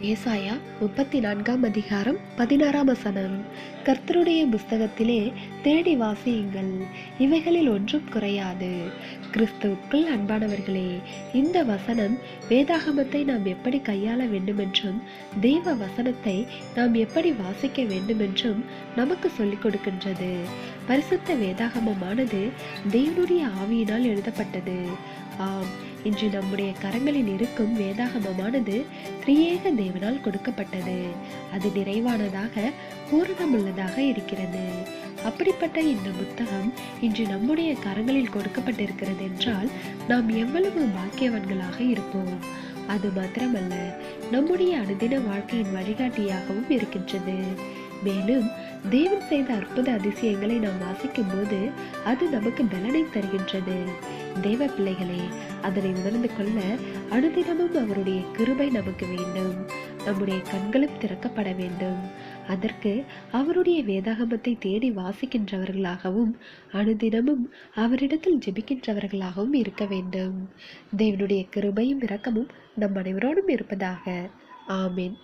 ஏசாயா முப்பத்தி நான்காம் அதிகாரம் பதினாறாம் வசனம். கர்த்தருடைய புஸ்தகத்திலே தேடி வாசியுங்கள். இவைகளில் ஒன்றும் குறையாது. கிறிஸ்துவுக்குள் அன்பானவர்களே இந்த வசனம் வேதாகமத்தை நாம் எப்படி கையாள வேண்டுமென்றும் தெய்வ வசனத்தை நாம் எப்படி வாசிக்க வேண்டுமென்றும் நமக்கு சொல்லிக் கொடுக்கின்றது. பரிசுத்த வேதாகமமானது தேவனுடைய ஆவியினால் எழுதப்பட்டது. ஆம் இன்று நம்முடைய கரங்களில் இருக்கும் வேதாகமமானது திரியேக தேவனால் கொடுக்கப்பட்டது. அது நிறைவானதாக பூரணமுள்ளதாக இருக்கிறது. அப்படிப்பட்ட இந்த புத்தகம் இன்று நம்முடைய கரங்களில் கொடுக்கப்பட்டிருக்கிறது என்றால் நாம் எவ்வளவு பாக்கியவான்களாக இருப்போம். அது மாத்திரமல்ல நம்முடைய அனுதின வாழ்க்கையின் வழிகாட்டியாகவும் இருக்கின்றது. மேலும் தேவன் செய்த அற்புத அதிசயங்களை நாம் வாசிக்கும் போது அது நமக்கு பலனை தருகின்றது. தேவ பிள்ளைகளே அதனை உணர்ந்து கொள்ள அனுதினமும் அவருடைய கிருபை நமக்கு வேண்டும். நம்முடைய கண்களும் திறக்கப்பட வேண்டும். அதற்கு அவருடைய வேதாகமத்தை தேடி வாசிக்கின்றவர்களாகவும் அனுதினமும் அவரிடத்தில் ஜெபிக்கின்றவர்களாகவும் இருக்க வேண்டும். தேவனுடைய கிருபையும் இரக்கமும் நம் அனைவரோடும் இருப்பதாக. ஆமேன்.